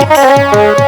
Thank you.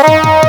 Bye.